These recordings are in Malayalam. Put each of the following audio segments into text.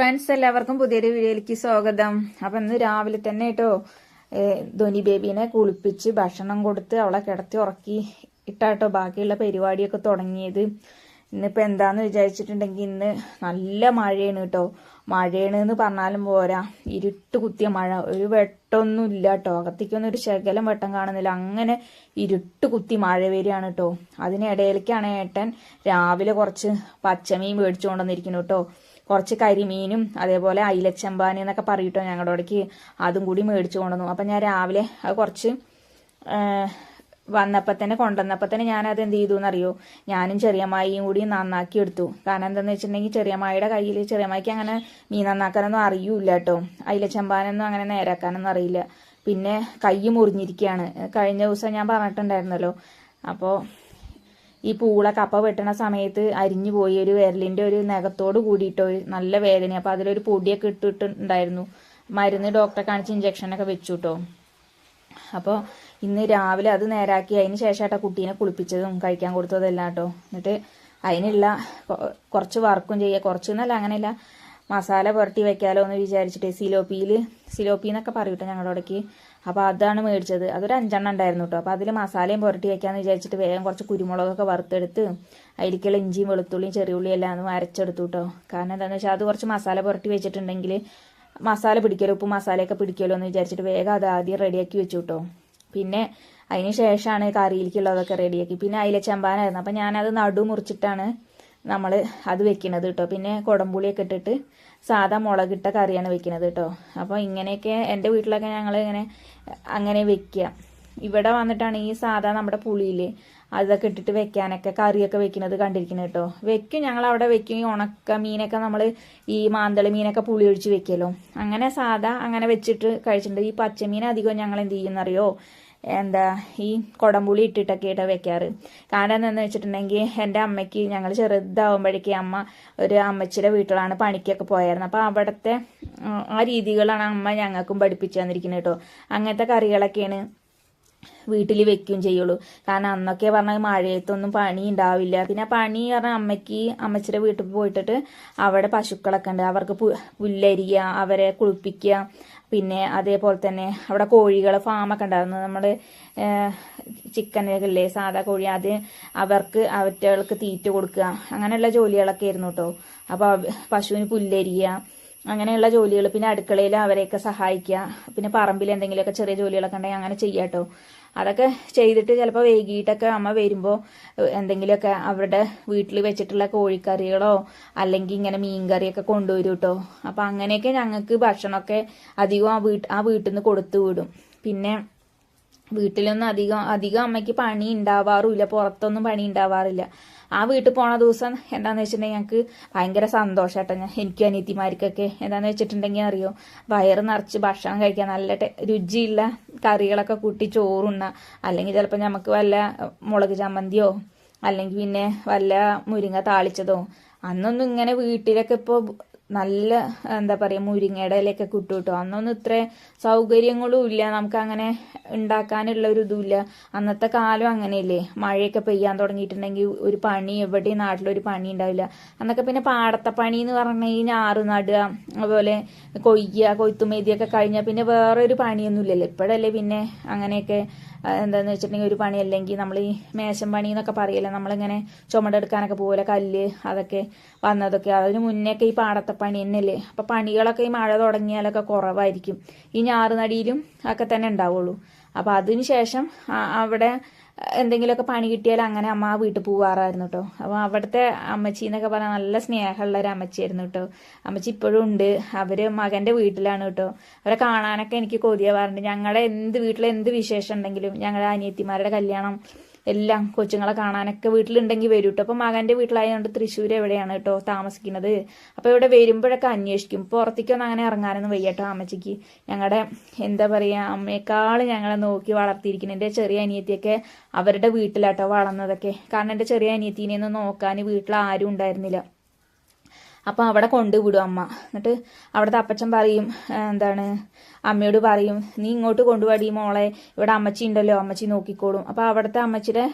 ഫ്രണ്ട്സ് എല്ലാവർക്കും പുതിയൊരു വീഡിയോയിലേക്ക് സ്വാഗതം. അപ്പൊ ഇന്ന് രാവിലെ തന്നെ കേട്ടോ ധോനി ബേബീനെ കുളിപ്പിച്ച് ഭക്ഷണം കൊടുത്ത് അവളെ കിടത്തി ഉറക്കി ഇട്ടാട്ടോ ബാക്കിയുള്ള പരിപാടിയൊക്കെ തുടങ്ങിയത്. ഇന്നിപ്പോ എന്താന്ന് വിചാരിച്ചിട്ടുണ്ടെങ്കിൽ ഇന്ന് നല്ല മഴയാണ് കേട്ടോ. മഴയാണ് എന്ന് പറഞ്ഞാലും പോരാ. ഇരുട്ട് കുത്തിയ മഴ. ഒരു വെട്ടൊന്നും ഇല്ല കേട്ടോ. അകത്തേക്കൊന്നും ഒരു ശകലം വെട്ടം കാണുന്നില്ല. അങ്ങനെ ഇരുട്ട് കുത്തി മഴ വരികയാണ് കേട്ടോ. അതിനിടയിലേക്കാണ് ഏട്ടൻ രാവിലെ കുറച്ച് പച്ചമീൻ മേടിച്ചു കൊണ്ടുവന്നിരിക്കുന്നു കേട്ടോ. കുറച്ച് കരിമീനും അതേപോലെ അയിലച്ചമ്പാനി എന്നൊക്കെ പറയട്ടോ ഞങ്ങളുടെ അവിടേക്ക്. അതും കൂടി മേടിച്ചു കൊണ്ടുവന്നു. അപ്പം ഞാൻ രാവിലെ അത് കുറച്ച് വന്നപ്പോൾ തന്നെ കൊണ്ടുവന്നപ്പോൾ തന്നെ ഞാനത് എന്ത് ചെയ്തു എന്നറിയോ? ഞാനും ചെറിയമ്മായിയും കൂടി നന്നാക്കി എടുത്തു. കാരണം എന്താണെന്ന് വെച്ചിട്ടുണ്ടെങ്കിൽ ചെറിയമ്മായിയുടെ കയ്യിൽ ചെറിയമ്മായിക്ക് അങ്ങനെ മീൻ നന്നാക്കാനൊന്നും അറിയൂല കേട്ടോ. അയിലച്ചമ്പാനൊന്നും അങ്ങനെ നേരാക്കാനൊന്നും അറിയില്ല. പിന്നെ കൈ മുറിഞ്ഞിരിക്കുകയാണ്. കഴിഞ്ഞ ദിവസം ഞാൻ പറഞ്ഞിട്ടുണ്ടായിരുന്നല്ലോ. അപ്പോൾ ഈ പൂള കപ്പ വെട്ടണ സമയത്ത് അരിഞ്ഞു പോയി ഒരു വിരലിന്റെ ഒരു നഖത്തോട് കൂടിയിട്ട് നല്ല വേദന അപ്പോൾ അതിലൊരു പൊടിയൊക്കെ ഇട്ടിട്ടുണ്ടായിരുന്നു മരുന്ന് ഡോക്ടറെ കാണിച്ച് ഇഞ്ചക്ഷനൊക്കെ വെച്ചു കേട്ടോ അപ്പോൾ ഇന്ന് രാവിലെ അത് നേരാക്കി. അതിന് ശേഷമായിട്ടാ കുട്ടീനെ കുളിപ്പിച്ചതും കഴിക്കാൻ കൊടുത്തതെല്ലാം കേട്ടോ എന്നിട്ട് അതിനുള്ള കുറച്ച് വർക്കും ചെയ്യുക കുറച്ചൊന്നല്ല അങ്ങനെയല്ല. മസാല പുരട്ടി വെക്കാലോ എന്ന് വിചാരിച്ചിട്ട് സിലോപ്പിയിൽ സിലോപ്പി എന്നൊക്കെ പറയൂട്ടോ ഞങ്ങളുടെ അവിടേക്ക്. അപ്പോൾ അതാണ് മേടിച്ചത്. അതൊരു അഞ്ചെണ്ണം ഉണ്ടായിരുന്നു കേട്ടോ അപ്പോൾ അതിൽ മസാലയും പുരട്ടി വെക്കാന്ന് വിചാരിച്ചിട്ട് വേഗം കുറച്ച് കുരുമുളകൊക്കെ വറുത്തെടുത്ത് അതിലേക്കുള്ള ഇഞ്ചിയും വെളുത്തുള്ളിയും ചെറിയുള്ളിയും എല്ലാം ഒന്ന് അരച്ചെടുത്തു കേട്ടോ കാരണം എന്താണെന്ന് വെച്ചാൽ അത് കുറച്ച് മസാല പുരട്ടി വെച്ചിട്ടുണ്ടെങ്കിൽ മസാല പിടിക്കലോ ഉപ്പ് മസാലയൊക്കെ പിടിക്കലോ എന്ന് വിചാരിച്ചിട്ട് വേഗം അത് ആദ്യം റെഡിയാക്കി വെച്ചു കേട്ടോ പിന്നെ അതിന് ശേഷമാണ് കറിയിലേക്കുള്ളതൊക്കെ റെഡിയാക്കി. പിന്നെ അതിലെ ചെമ്പാനായിരുന്നു. അപ്പം ഞാനത് നടു മുറിച്ചിട്ടാണ് നമ്മൾ അത് വെക്കണത് കേട്ടോ പിന്നെ കുടംപുളിയൊക്കെ ഇട്ടിട്ട് സാധാ മുളകിട്ട കറിയാണ് വെക്കുന്നത് കേട്ടോ അപ്പോൾ ഇങ്ങനെയൊക്കെ എന്റെ വീട്ടിലൊക്കെ ഞങ്ങൾ ഇങ്ങനെ അങ്ങനെ വെക്കുക ഇവിടെ വന്നിട്ടാണ് ഈ സാധാ നമ്മുടെ പുളിയിൽ അതൊക്കെ ഇട്ടിട്ട് വെക്കാനൊക്കെ കറിയൊക്കെ വെക്കുന്നത് കണ്ടിരിക്കുന്നത് കേട്ടോ വെക്കും ഞങ്ങൾ അവിടെ വെക്കും. ഈ ഉണക്ക മീനൊക്കെ നമ്മൾ ഈ മാന്തളി മീനൊക്കെ പുളി ഒഴിച്ച് വെക്കല്ലോ. അങ്ങനെ സാധാ അങ്ങനെ വെച്ചിട്ട് കഴിച്ചിട്ടുണ്ട്. ഈ പച്ചമീൻ അധികം ഞങ്ങൾ എന്ത് ചെയ്യുന്നറിയോ? എന്താ ഈ കുടംപുളി ഇട്ടിട്ടൊക്കെ ആയിട്ട് വെക്കാറ്. കാരണം എന്താണെന്ന് വെച്ചിട്ടുണ്ടെങ്കിൽ എന്റെ അമ്മയ്ക്ക് ഞങ്ങൾ ചെറുതാവുമ്പോഴേക്കും അമ്മ ഒരു അമ്മച്ചിയുടെ വീട്ടിലാണ് പണിക്കൊക്കെ പോയായിരുന്നു അപ്പോൾ അവിടുത്തെ ആ രീതികളാണ് അമ്മ ഞങ്ങൾക്കും പഠിപ്പിച്ചു തന്നിരിക്കുന്നത് കേട്ടോ. അങ്ങനത്തെ കറികളൊക്കെയാണ് വീട്ടിൽ വെക്കുകയും ചെയ്യുള്ളൂ. കാരണം അന്നൊക്കെ പറഞ്ഞാൽ മഴയത്തൊന്നും പണി ഉണ്ടാവില്ല. പിന്നെ പണി പറഞ്ഞാൽ അമ്മയ്ക്ക് അമ്മച്ചിയുടെ വീട്ടിൽ പോയിട്ടിട്ട് അവിടെ പശുക്കളൊക്കെ ഉണ്ട്. അവർക്ക് പുല്ലരിക അവരെ കുളിപ്പിക്കുക പിന്നെ അതേപോലെ തന്നെ അവിടെ കോഴികൾ ഫാമൊക്കെ ഉണ്ടായിരുന്നു. നമ്മൾ ചിക്കനൊക്കെ സാധാ കോഴി അത് അവർക്ക് അവറ്റകൾക്ക് തീറ്റ കൊടുക്കുക അങ്ങനെയുള്ള ജോലികളൊക്കെ ആയിരുന്നു കേട്ടോ അപ്പോൾ പശുവിന് പുല്ലരിയുക അങ്ങനെയുള്ള ജോലികൾ പിന്നെ അടുക്കളയിൽ അവരെയൊക്കെ സഹായിക്കുക പിന്നെ പറമ്പിൽ എന്തെങ്കിലുമൊക്കെ ചെറിയ ജോലികളൊക്കെ ഉണ്ടെങ്കിൽ അങ്ങനെ ചെയ്യാട്ടോ അതൊക്കെ ചെയ്തിട്ട് ചിലപ്പോൾ വൈകിട്ടൊക്കെ അമ്മ വരുമ്പോൾ എന്തെങ്കിലുമൊക്കെ അവരുടെ വീട്ടിൽ വെച്ചിട്ടുള്ള കോഴിക്കറികളോ അല്ലെങ്കിൽ ഇങ്ങനെ മീൻകറിയൊക്കെ കൊണ്ടുവരും കേട്ടോ അപ്പം അങ്ങനെയൊക്കെ ഞങ്ങൾക്ക് ഭക്ഷണമൊക്കെ അധികം ആ ആ വീട്ടിൽ നിന്ന് കൊടുത്തു വിടും. പിന്നെ വീട്ടിലൊന്നും അധികം അധികം അമ്മയ്ക്ക് പണി ഉണ്ടാവാറുമില്ല പുറത്തൊന്നും പണി ഉണ്ടാവാറില്ല ആ വീട്ടിൽ പോണ ദിവസം എന്താന്ന് വെച്ചിട്ടുണ്ടെങ്കിൽ ഞങ്ങൾക്ക് ഭയങ്കര സന്തോഷമാട്ടോ ഞാൻ എനിക്കും അനിയത്തിമാർക്കൊക്കെ എന്താണെന്ന് വെച്ചിട്ടുണ്ടെങ്കിൽ അറിയോ? വയറ് നിറച്ച് ഭക്ഷണം കഴിക്കാൻ നല്ല രുചിയുള്ള കറികളൊക്കെ കൂട്ടി ചോറുണ്ണ. അല്ലെങ്കിൽ ചിലപ്പോൾ നമുക്ക് വല്ല മുളക് ചമ്മന്തിയോ അല്ലെങ്കിൽ പിന്നെ വല്ല മുരിങ്ങ താളിച്ചതോ. അന്നൊന്നും ഇങ്ങനെ വീട്ടിലൊക്കെ ഇപ്പോൾ നല്ല എന്താ പറയുക മുരിങ്ങയുടെ ഇലയൊക്കെ കിട്ടും അന്നൊന്നും ഇത്ര സൗകര്യങ്ങളും ഇല്ല. നമുക്ക് അങ്ങനെ ഉണ്ടാക്കാനുള്ള ഒരു ഇതുമില്ല. അന്നത്തെ കാലം അങ്ങനെയല്ലേ. മഴയൊക്കെ പെയ്യാൻ തുടങ്ങിയിട്ടുണ്ടെങ്കിൽ ഒരു പണി എവിടെയും നാട്ടിലൊരു പണി ഉണ്ടാവില്ല. അന്നൊക്കെ പിന്നെ പാടത്തെ പണി എന്ന് പറഞ്ഞു കഴിഞ്ഞാൽ ആറ് നടുക അതുപോലെ കൊയ്യുക കൊയ്ത്തുമേതിയൊക്കെ കഴിഞ്ഞാൽ പിന്നെ വേറെ ഒരു പണിയൊന്നുമില്ലല്ലോ. ഇപ്പോഴല്ലേ പിന്നെ അങ്ങനെയൊക്കെ എന്താന്ന് വെച്ചിട്ടുണ്ടെങ്കിൽ ഒരു പണി അല്ലെങ്കിൽ നമ്മൾ ഈ മേശം പണി എന്നൊക്കെ പറയല്ലേ? നമ്മളിങ്ങനെ ചുമടെടുക്കാനൊക്കെ പോകില്ല കല്ല് അതൊക്കെ വന്നതൊക്കെ. അതിന് മുന്നേക്കെ ഈ പാടത്തെ പണി തന്നെയല്ലേ? അപ്പം പണികളൊക്കെ ഈ മഴ തുടങ്ങിയാലൊക്കെ കുറവായിരിക്കും. ഈ ഞാറുനടിയിലും ഒക്കെ തന്നെ ഉണ്ടാവുള്ളൂ. അപ്പം അതിന് ശേഷം അവിടെ എന്തെങ്കിലുമൊക്കെ പണി കിട്ടിയാൽ അങ്ങനെ അമ്മ ആ വീട്ടിൽ പോവാറായിരുന്നു കേട്ടോ അപ്പോൾ അവിടുത്തെ അമ്മച്ചി എന്നൊക്കെ പറഞ്ഞാൽ നല്ല സ്നേഹമുള്ള ഒരു അമ്മച്ചിയായിരുന്നു കേട്ടോ അമ്മച്ചി ഇപ്പോഴും ഉണ്ട്. അവർ മകന്റെ വീട്ടിലാണ് കേട്ടോ അവരെ കാണാനൊക്കെ എനിക്ക് കൊതിയാവാറുണ്ട് ഞങ്ങളുടെ എന്ത് വീട്ടിലെ എന്ത് വിശേഷം ഉണ്ടെങ്കിലും ഞങ്ങളുടെ അനിയത്തിമാരുടെ കല്യാണം എല്ലാം കൊച്ചുങ്ങളെ കാണാനൊക്കെ വീട്ടിലുണ്ടെങ്കിൽ വരും കേട്ടോ അപ്പം മകന്റെ വീട്ടിലായതുകൊണ്ട് തൃശ്ശൂർ എവിടെയാണ് കേട്ടോ താമസിക്കുന്നത്? അപ്പോൾ ഇവിടെ വരുമ്പോഴൊക്കെ അന്വേഷിക്കും. പുറത്തേക്കൊന്നും അങ്ങനെ ഇറങ്ങാനൊന്നും വയ്യ കേട്ടോ അമ്മച്ചിക്ക്. ഞങ്ങളുടെ എന്താ പറയുക അമ്മയെക്കാൾ ഞങ്ങളെ നോക്കി വളർത്തിയിരിക്കുന്നത് എന്റെ ചെറിയ അനിയത്തിയൊക്കെ അവരുടെ വീട്ടിലാട്ടോ വളർന്നതൊക്കെ. കാരണം എന്റെ ചെറിയ അനിയത്തിനെ ഒന്നും നോക്കാൻ വീട്ടിൽ ആരും ഉണ്ടായിരുന്നില്ല. അപ്പോൾ അവിടെ കൊണ്ടുവിടും അമ്മ. എന്നിട്ട് അവിടുത്തെ അപ്പച്ചൻ പറയും എന്താണ്? അമ്മയോട് പറയും നീ ഇങ്ങോട്ട് കൊണ്ടുപോടി മോളെ. ഇവിടെ അമ്മച്ചി ഉണ്ടല്ലോ അമ്മച്ചി നോക്കിക്കോളും. അപ്പോൾ അവിടുത്തെ അമ്മച്ചിയുടെ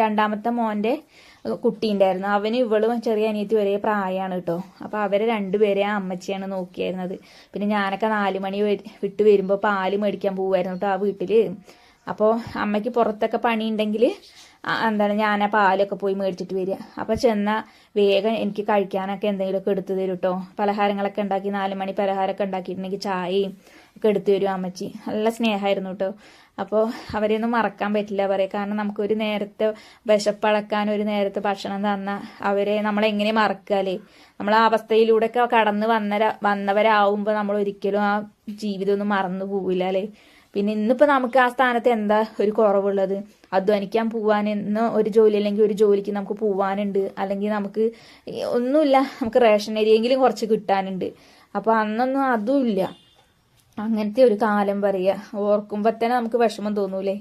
രണ്ടാമത്തെ മോന്റെ കുട്ടി ഉണ്ടായിരുന്നു. അവന് ഇവളും ചെറിയ അനിയത്തി ഒരേ പ്രായമാണ് കേട്ടോ. അപ്പോൾ അവരെ രണ്ടുപേരെ ആ അമ്മച്ചിയാണ് നോക്കിയായിരുന്നത്. പിന്നെ ഞാനൊക്കെ നാല് മണി വിട്ട് വരുമ്പോൾ പാൽ മേടിക്കാൻ പോവായിരുന്നു കേട്ടോ ആ വീട്ടിൽ അപ്പോൾ അമ്മയ്ക്ക് പുറത്തൊക്കെ പണിയുണ്ടെങ്കിൽ എന്താണ് ഞാൻ ആ പാലൊക്കെ പോയി മേടിച്ചിട്ട് വരിക. അപ്പോൾ ചെന്ന വേഗം എനിക്ക് കഴിക്കാനൊക്കെ എന്തെങ്കിലുമൊക്കെ എടുത്തു തരും കേട്ടോ പലഹാരങ്ങളൊക്കെ ഉണ്ടാക്കി നാല് മണി പലഹാരമൊക്കെ ഉണ്ടാക്കിയിട്ടുണ്ടെങ്കിൽ ചായയും ഒക്കെ എടുത്തു തരും അമ്മച്ചി. നല്ല സ്നേഹമായിരുന്നു കേട്ടോ. അപ്പോൾ അവരെയൊന്നും മറക്കാൻ പറ്റില്ല പറയാം. കാരണം നമുക്കൊരു നേരത്തെ വിശപ്പളക്കാൻ ഒരു നേരത്തെ ഭക്ഷണം തന്ന അവരെ നമ്മളെങ്ങനെ മറക്കാല്ലേ നമ്മൾ ആ അവസ്ഥയിലൂടെയൊക്കെ കടന്ന് വന്ന വന്നവരാവുമ്പോൾ നമ്മൾ ഒരിക്കലും ആ ജീവിതമൊന്നും മറന്നു പോവില്ല അല്ലേ? പിന്നെ ഇന്നിപ്പോൾ നമുക്ക് ആ സ്ഥാനത്ത് എന്താ ഒരു കുറവുള്ളത്? അധ്വാനിക്കാൻ പോവാൻ ഇന്ന് ഒരു ജോലി അല്ലെങ്കിൽ ഒരു ജോലിക്ക് നമുക്ക് പോവാനുണ്ട് അല്ലെങ്കിൽ നമുക്ക് ഒന്നുമില്ല നമുക്ക് റേഷൻ അരിയെങ്കിലും കുറച്ച് കിട്ടാനുണ്ട്. അപ്പോൾ അന്നൊന്നും അതുമില്ല. അങ്ങനത്തെ ഒരു കാലം പറയുക. ഓർക്കുമ്പോൾ തന്നെ നമുക്ക് വിഷമം തോന്നൂലേ?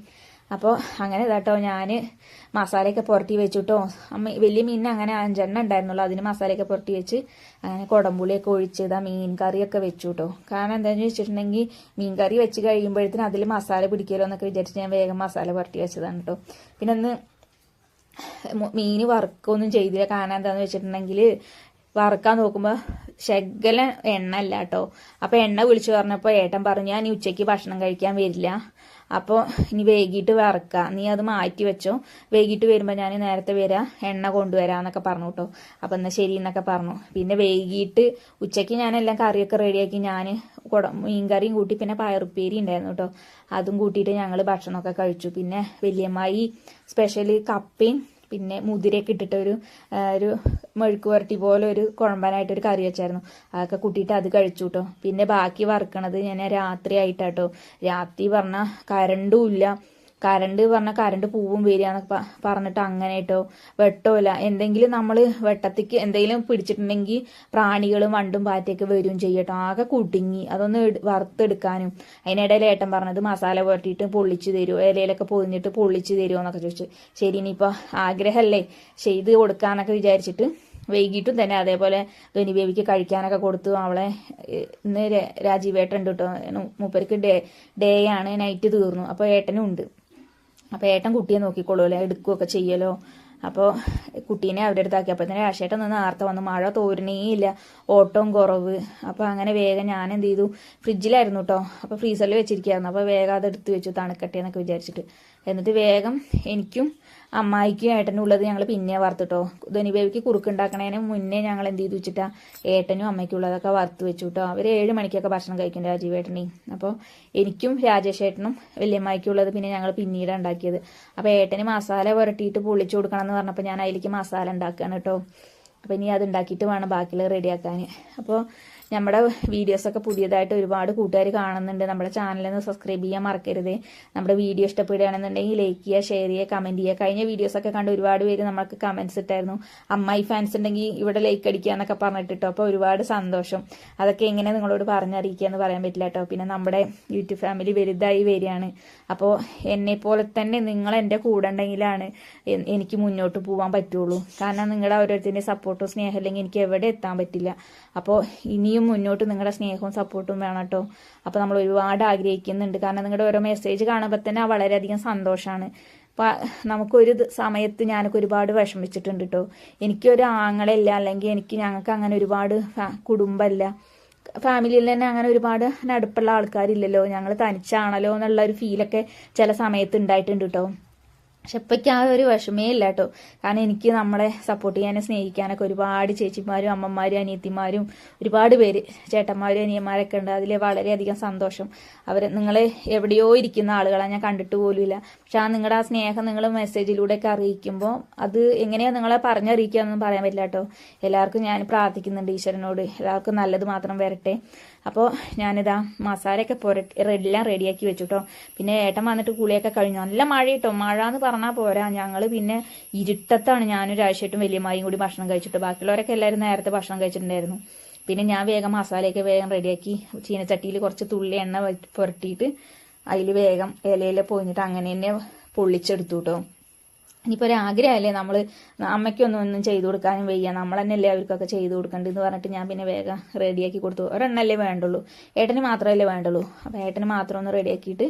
അപ്പോൾ അങ്ങനെ ഇതാട്ടോ ഞാൻ മസാലയൊക്കെ പുരട്ടി വെച്ചിട്ടോ. അമ്മ വലിയ മീനിന് അങ്ങനെ അഞ്ചെണ്ണം ഉണ്ടായിരുന്നുള്ളൂ. അതിന് മസാലയൊക്കെ പുരട്ടി വെച്ച് അങ്ങനെ കുടംപുളിയൊക്കെ ഒഴിച്ച് ഇതാ മീൻ കറിയൊക്കെ വെച്ചു കേട്ടോ കാരണം എന്താണെന്ന് വെച്ചിട്ടുണ്ടെങ്കിൽ മീൻ കറി വെച്ച് കഴിയുമ്പോഴത്തേന് അതിൽ മസാല പിടിക്കുമല്ലോ എന്നൊക്കെ വിചാരിച്ച് ഞാൻ വേഗം മസാല പുരട്ടി വെച്ചതാണ് കേട്ടോ പിന്നെ ഒന്ന് മീൻ വറുക്കൊന്നും ചെയ്തില്ല. കാരണം എന്താണെന്ന് വെച്ചിട്ടുണ്ടെങ്കിൽ വറുക്കാൻ നോക്കുമ്പോൾ ശകല എണ്ണ അല്ല കേട്ടോ അപ്പോൾ എണ്ണ വിളിച്ചു പറഞ്ഞപ്പോൾ ഏട്ടൻ പറഞ്ഞു ഞാൻ ഉച്ചയ്ക്ക് ഭക്ഷണം കഴിക്കാൻ വരില്ല. അപ്പോൾ ഇനി വൈകിട്ട് വറക്കുക നീ അത് മാറ്റി വെച്ചോ. വൈകിട്ട് വരുമ്പോൾ ഞാൻ നേരത്തെ വരാം. എണ്ണ കൊണ്ടുവരാം എന്നൊക്കെ പറഞ്ഞു കേട്ടോ അപ്പം എന്നാൽ ശരി എന്നൊക്കെ പറഞ്ഞു. പിന്നെ വൈകിട്ട് ഉച്ചയ്ക്ക് ഞാൻ എല്ലാം കറിയൊക്കെ റെഡിയാക്കി ഞാൻ കുട മീൻകറിയും കൂട്ടി പിന്നെ പയറുപ്പേരി ഉണ്ടായിരുന്നു കേട്ടോ അതും കൂട്ടിയിട്ട് ഞങ്ങൾ ഭക്ഷണമൊക്കെ കഴിച്ചു. പിന്നെ വലിയമ്മായി സ്പെഷ്യൽ കപ്പയും പിന്നെ മുതിരയൊക്കെ ഇട്ടിട്ട് ഒരു ഒരു മെഴുക്ക് പുരട്ടി പോലെ ഒരു കുഴമ്പാനായിട്ട് ഒരു കറി വെച്ചായിരുന്നു. അതൊക്കെ കൂട്ടിയിട്ട് അത് കഴിച്ചു കേട്ടോ പിന്നെ ബാക്കി വറുക്കണത് ഞാൻ രാത്രി ആയിട്ടാട്ടോ രാത്രി പറഞ്ഞാൽ കരണ്ടും ഇല്ല. കരണ്ട് പറഞ്ഞാൽ കരണ്ട് പൂവും വരികയെന്നൊക്കെ പറഞ്ഞിട്ട് അങ്ങനെ കേട്ടോ വെട്ടമില്ല എന്തെങ്കിലും നമ്മൾ വെട്ടത്തേക്ക് എന്തെങ്കിലും പിടിച്ചിട്ടുണ്ടെങ്കിൽ പ്രാണികളും വണ്ടും പാറ്റയൊക്കെ വരും ചെയ്യട്ടോ. ആകെ കുടുങ്ങി. അതൊന്ന് വറുത്തെടുക്കാനും. അതിനിടയിൽ ഏട്ടൻ പറഞ്ഞത് മസാല പുരട്ടിയിട്ട് പൊള്ളിച്ച് തരുമോ ഇലയിലൊക്കെ പൊതിഞ്ഞിട്ട് പൊള്ളിച്ച് തരുമോ എന്നൊക്കെ ചോദിച്ചു. ശരി ഇനിയിപ്പോൾ ആഗ്രഹമല്ലേ ചെയ്ത് കൊടുക്കാന്നൊക്കെ വിചാരിച്ചിട്ട് വൈകിട്ടും തന്നെ അതേപോലെ ധനി ബേബിക്ക് കഴിക്കാനൊക്കെ കൊടുത്തു. അവളെ ഇന്ന് രാജീവേട്ടൻ ഉണ്ട് കേട്ടോ മൂപ്പർക്ക് ഡേ ഡേ ആണ് നൈറ്റ് തീർന്നു. അപ്പോൾ ഏട്ടനും ഉണ്ട്. അപ്പോൾ ഏട്ടൻ കുട്ടിയെ നോക്കിക്കോളൂല്ലേ എടുക്കുകയൊക്കെ ചെയ്യലോ? അപ്പോൾ കുട്ടീനെ അവരുടെ അടുത്താക്കി. അപ്പോൾ തന്നെ രാശേട്ടൻ നിന്ന് നേർത്ത വന്നു. മഴ തോരണേ ഇല്ല. ഓട്ടവും കുറവ്. അപ്പോൾ അങ്ങനെ വേഗം ഞാൻ എന്ത് ചെയ്തു? ഫ്രിഡ്ജിലായിരുന്നു കേട്ടോ അപ്പോൾ ഫ്രീസറിൽ വെച്ചിരിക്കുകയായിരുന്നു. അപ്പോൾ വേഗം അത് എടുത്ത് വെച്ചു തണുക്കട്ടെ എന്നൊക്കെ വിചാരിച്ചിട്ട്. എന്നിട്ട് വേഗം എനിക്കും അമ്മായിക്കും ഏട്ടനും ഉള്ളത് ഞങ്ങൾ പിന്നെ വറുത്തുട്ടോ. ധനി ബേബിക്ക് കുറുക്കുണ്ടാക്കണതിന് മുന്നേ ഞങ്ങൾ എന്ത് ചെയ്തു വെച്ചിട്ടാ? ഏട്ടനും അമ്മയ്ക്കും ഉള്ളതൊക്കെ വറുത്ത് വെച്ചു കേട്ടോ അവർ ഏഴ് മണിക്കൊക്കെ ഭക്ഷണം കഴിക്കും രാജീവ് ഏട്ടനെയും അപ്പോൾ എനിക്കും രാജേഷ് ഏട്ടനും വല്യമ്മായിക്കും ഉള്ളത് പിന്നെ ഞങ്ങൾ പിന്നീട് ഉണ്ടാക്കിയത്. അപ്പോൾ ഏട്ടന് മസാല പുരട്ടിയിട്ട് പൊളിച്ചു കൊടുക്കണം എന്ന് പറഞ്ഞപ്പോൾ ഞാൻ അതിലേക്ക് മസാല ഉണ്ടാക്കുകയാണ് കേട്ടോ. അപ്പോൾ ഇനി അത് ഉണ്ടാക്കിയിട്ട് വേണം ബാക്കിയുള്ളത് റെഡിയാക്കാൻ അപ്പോൾ നമ്മുടെ വീഡിയോസൊക്കെ പുതിയതായിട്ട് ഒരുപാട് കൂട്ടുകാർ കാണുന്നുണ്ട്. നമ്മുടെ ചാനലിൽ നിന്ന് സബ്സ്ക്രൈബ് ചെയ്യാൻ മറക്കരുത്. നമ്മുടെ വീഡിയോ ഇഷ്ടപ്പെടുകയാണെന്നുണ്ടെങ്കിൽ ലൈക്ക് ചെയ്യുക ഷെയർ ചെയ്യുക കമന്റ് ചെയ്യുക. കഴിഞ്ഞ വീഡിയോസൊക്കെ കണ്ട് ഒരുപാട് പേര് നമ്മൾക്ക് കമന്റ്സ് ഇട്ടായിരുന്നു. അമ്മായി ഫാൻസ് ഉണ്ടെങ്കിൽ ഇവിടെ ലൈക്ക് അടിക്കുക എന്നൊക്കെ പറഞ്ഞിട്ടോ അപ്പോൾ ഒരുപാട് സന്തോഷം. അതൊക്കെ എങ്ങനെ നിങ്ങളോട് പറഞ്ഞറിയിക്കുക എന്ന് പറയാൻ പറ്റില്ല കേട്ടോ പിന്നെ നമ്മുടെ യൂട്യൂബ് ഫാമിലി വലുതായി വരികയാണ്. അപ്പോൾ എന്നെ പോലെ തന്നെ നിങ്ങൾ എന്റെ കൂടെ ഉണ്ടെങ്കിലാണ് എനിക്ക് മുന്നോട്ട് പോകാൻ പറ്റുള്ളൂ. കാരണം നിങ്ങളുടെ ഓരോരുത്തരുടെ സപ്പോർട്ടും സ്നേഹം അല്ലെങ്കിൽ എനിക്ക് എവിടെ എത്താൻ പറ്റില്ല. അപ്പോൾ ഇനിയും മുന്നോട്ട് നിങ്ങളുടെ സ്നേഹവും സപ്പോർട്ടും വേണം കേട്ടോ. അപ്പോൾ നമ്മൾ ഒരുപാട് ആഗ്രഹിക്കുന്നുണ്ട്. കാരണം നിങ്ങളുടെ ഓരോ മെസ്സേജ് കാണുമ്പോൾ തന്നെ വളരെയധികം സന്തോഷമാണ് അപ്പോൾ നമുക്കൊരു സമയത്ത് ഞാനൊക്കെ ഒരുപാട് വിഷമിച്ചിട്ടുണ്ട് കേട്ടോ. എനിക്കൊരു ആങ്ങളില്ല അല്ലെങ്കിൽ എനിക്ക് ഞങ്ങൾക്ക് അങ്ങനെ ഒരുപാട് കുടുംബമല്ല ഫാമിലിയിൽ തന്നെ അങ്ങനെ ഒരുപാട് അടുപ്പുള്ള ആൾക്കാരില്ലല്ലോ. ഞങ്ങൾ തനിച്ചാണല്ലോ എന്നുള്ള ഒരു ഫീലൊക്കെ ചില സമയത്ത് ഉണ്ടായിട്ടുണ്ട് കേട്ടോ. പക്ഷെ ആ ഒരു വിഷമേ ഇല്ല കേട്ടോ കാരണം എനിക്ക് നമ്മളെ സപ്പോർട്ട് ചെയ്യാനും സ്നേഹിക്കാനൊക്കെ ഒരുപാട് ചേച്ചിമാരും അമ്മമാരും അനിയത്തിമാരും ഒരുപാട് പേര് ചേട്ടന്മാരും അനിയന്മാരൊക്കെ ഉണ്ട്. അതിൽ വളരെയധികം സന്തോഷം. അവർ നിങ്ങൾ എവിടെയോ ഇരിക്കുന്ന ആളുകളാണ് ഞാൻ കണ്ടിട്ട് പോലുമില്ല. പക്ഷെ ആ നിങ്ങളുടെ ആ സ്നേഹം നിങ്ങൾ മെസ്സേജിലൂടെയൊക്കെ അറിയിക്കുമ്പോൾ അത് എങ്ങനെയാണ് നിങ്ങളെ പറഞ്ഞറിയിക്കുക എന്നൊന്നും പറയാൻ പറ്റില്ല കേട്ടോ എല്ലാവർക്കും ഞാൻ പ്രാർത്ഥിക്കുന്നുണ്ട് ഈശ്വരനോട്. എല്ലാവർക്കും നല്ലത് മാത്രം വരട്ടെ. അപ്പോൾ ഞാനിതാ മസാലയൊക്കെ പുരട്ടി എല്ലാം റെഡിയാക്കി വെച്ചു കേട്ടോ പിന്നെ ഏട്ടൻ വന്നിട്ട് കുളിയൊക്കെ കഴിഞ്ഞു. നല്ല മഴ കേട്ടോ മഴ എന്ന് പറഞ്ഞാൽ പോരാ. ഞങ്ങൾ പിന്നെ ഇരുട്ടത്താണ്. ഞാനും വലിയ വലിയമായും കൂടി ഭക്ഷണം കഴിച്ചിട്ട്. ബാക്കിയുള്ളവരൊക്കെ എല്ലാവരും നേരത്തെ ഭക്ഷണം കഴിച്ചിട്ടുണ്ടായിരുന്നു. പിന്നെ ഞാൻ വേഗം മസാലയൊക്കെ വേഗം റെഡിയാക്കി ചീനച്ചട്ടിയിൽ കുറച്ച് തുള്ളി എണ്ണ പുരട്ടിയിട്ട് അതിൽ വേഗം ഇലയിൽ പൊഞ്ഞിട്ട് അങ്ങനെ തന്നെ പൊള്ളിച്ചെടുത്തു കേട്ടോ ഇനിയിപ്പോൾ ഒരു ആഗ്രഹമല്ലേ നമ്മൾ അമ്മയ്ക്കൊന്നും ഒന്നും ചെയ്തു കൊടുക്കാനും വയ്യ. നമ്മൾ തന്നെയല്ലേ അവർക്കൊക്കെ ചെയ്തു കൊടുക്കേണ്ടതെന്ന് പറഞ്ഞിട്ട് ഞാൻ പിന്നെ വേഗം റെഡിയാക്കി കൊടുത്തു. ഒരെണ്ണല്ലേ വേണ്ടുള്ളൂ. ഏട്ടന് മാത്രമല്ലേ വേണ്ടുള്ളൂ. അപ്പോൾ ഏട്ടന് മാത്രം ഒന്ന് റെഡിയാക്കിയിട്ട്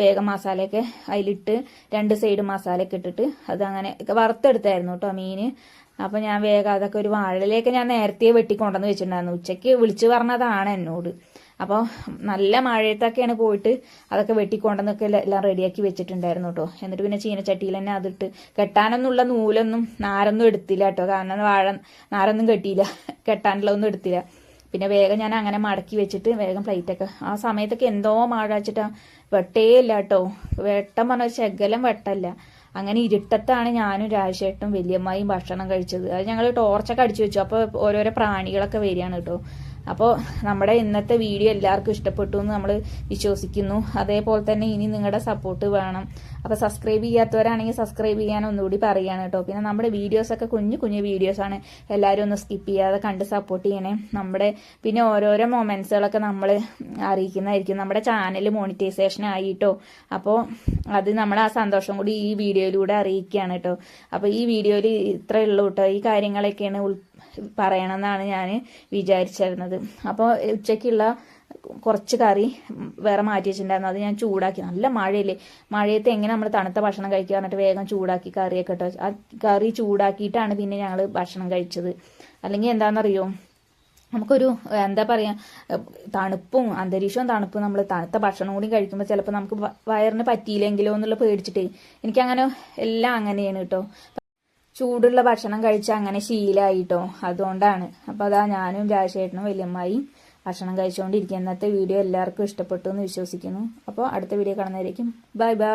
വേഗം മസാലയൊക്കെ അതിലിട്ട് രണ്ട് സൈഡ് മസാലയൊക്കെ ഇട്ടിട്ട് അത് അങ്ങനെ വറുത്തെടുത്തായിരുന്നു കേട്ടോ മീൻ അപ്പോൾ ഞാൻ വേഗം അതൊക്കെ ഒരു വാഴയിലേക്ക് ഞാൻ നേരത്തെ വെട്ടിക്കൊണ്ടെന്ന് വെച്ചിട്ടുണ്ടായിരുന്നു. ഉച്ചയ്ക്ക് വിളിച്ചു പറഞ്ഞതാണ് എന്നോട്. അപ്പോൾ നല്ല മഴയത്തൊക്കെയാണ് പോയിട്ട് അതൊക്കെ വെട്ടിക്കൊണ്ടെന്നൊക്കെ എല്ലാം റെഡിയാക്കി വെച്ചിട്ടുണ്ടായിരുന്നു കേട്ടോ എന്നിട്ട് പിന്നെ ചീനച്ചട്ടിയിൽ തന്നെ അതിട്ട് കെട്ടാനൊന്നുള്ള നൂലൊന്നും നാരൊന്നും എടുത്തില്ല കേട്ടോ കാരണം വാഴ നാരൊന്നും കെട്ടിയില്ല. കെട്ടാനുള്ള ഒന്നും എടുത്തില്ല. പിന്നെ വേഗം ഞാൻ അങ്ങനെ മടക്കി വെച്ചിട്ട് വേഗം പ്ലേറ്റൊക്കെ ആ സമയത്തൊക്കെ എന്തോ മഴ വെച്ചിട്ടാ വെട്ടേ ഇല്ല കേട്ടോ വെട്ടം പറഞ്ഞ ശകലം വെട്ടല്ല. അങ്ങനെ ഇരുട്ടത്താണ് ഞാനും രാജേട്ടും വലിയമ്മയും ഭക്ഷണം കഴിച്ചത്. അത് ഞങ്ങൾ ടോർച്ചൊക്കെ അടിച്ചു വെച്ചു. അപ്പോൾ ഓരോരോ പ്രാണികളൊക്കെ വരികയാണ് കേട്ടോ അപ്പോൾ നമ്മുടെ ഇന്നത്തെ വീഡിയോ എല്ലാവർക്കും ഇഷ്ടപ്പെട്ടു എന്ന് നമ്മൾ വിശ്വസിക്കുന്നു. അതേപോലെ തന്നെ ഇനി നിങ്ങളുടെ സപ്പോർട്ട് വേണം. അപ്പോൾ സബ്സ്ക്രൈബ് ചെയ്യാത്തവരാണെങ്കിൽ സബ്സ്ക്രൈബ് ചെയ്യാൻ ഒന്നുകൂടി പറയുകയാണ് കേട്ടോ. പിന്നെ നമ്മുടെ വീഡിയോസൊക്കെ കുഞ്ഞു കുഞ്ഞു വീഡിയോസാണ് എല്ലാവരും ഒന്ന് സ്കിപ്പ് ചെയ്യാതെ കണ്ട് സപ്പോർട്ട് ചെയ്യണേ. നമ്മുടെ പിന്നെ ഓരോരോ മൊമെൻസുകളൊക്കെ നമ്മൾ അറിയിക്കുന്നതായിരിക്കും. നമ്മുടെ ചാനൽ മോണിറ്റൈസേഷൻ ആയിട്ടോ. അപ്പോൾ അത് നമ്മൾ ആ സന്തോഷം കൂടി ഈ വീഡിയോയിലൂടെ അറിയിക്കുകയാണ് കേട്ടോ. അപ്പോൾ ഈ വീഡിയോയിൽ ഇത്രയേ ഉള്ളൂ കേട്ടോ. ഈ കാര്യങ്ങളൊക്കെയാണ് ഉൾ പറയണമെന്നാണ് ഞാൻ വിചാരിച്ചിരുന്നത്. അപ്പോൾ ഉച്ചയ്ക്കുള്ള കുറച്ച് കറി വേറെ മാറ്റി വെച്ചിട്ടുണ്ടായിരുന്നു. അത് ഞാൻ ചൂടാക്കി. നല്ല മഴയില്ലേ? മഴയത്ത് എങ്ങനെ നമ്മൾ തണുത്ത ഭക്ഷണം കഴിക്കുക പറഞ്ഞിട്ട് വേഗം ചൂടാക്കി കറിയൊക്കെ ഇട്ടോ ആ കറി ചൂടാക്കിയിട്ടാണ് പിന്നെ ഞങ്ങൾ ഭക്ഷണം കഴിച്ചത്. അല്ലെങ്കിൽ എന്താണെന്നറിയോ? നമുക്കൊരു എന്താ പറയുക തണുപ്പും അന്തരീക്ഷവും തണുപ്പും നമ്മൾ തണുത്ത ഭക്ഷണം കൂടി കഴിക്കുമ്പോൾ ചിലപ്പോൾ നമുക്ക് വയറിന് പറ്റിയില്ലെങ്കിലോ എന്നുള്ള പേടിച്ചിട്ട്. എനിക്കങ്ങനെ എല്ലാം അങ്ങനെയാണ് കേട്ടോ. ചൂടുള്ള ഭക്ഷണം കഴിച്ച് അങ്ങനെ ശീലമായിട്ടോ അതുകൊണ്ടാണ്. അപ്പോൾ അതാ ഞാനും രാജേട്ടനും വലിയമ്മായി ഭക്ഷണം കഴിച്ചുകൊണ്ടിരിക്കുക ഇന്നത്തെ വീഡിയോ എല്ലാവർക്കും ഇഷ്ടപ്പെട്ടു എന്ന് വിശ്വസിക്കുന്നു. അപ്പോൾ അടുത്ത വീഡിയോ കാണുന്നതായിരിക്കും ബൈ ബൈ.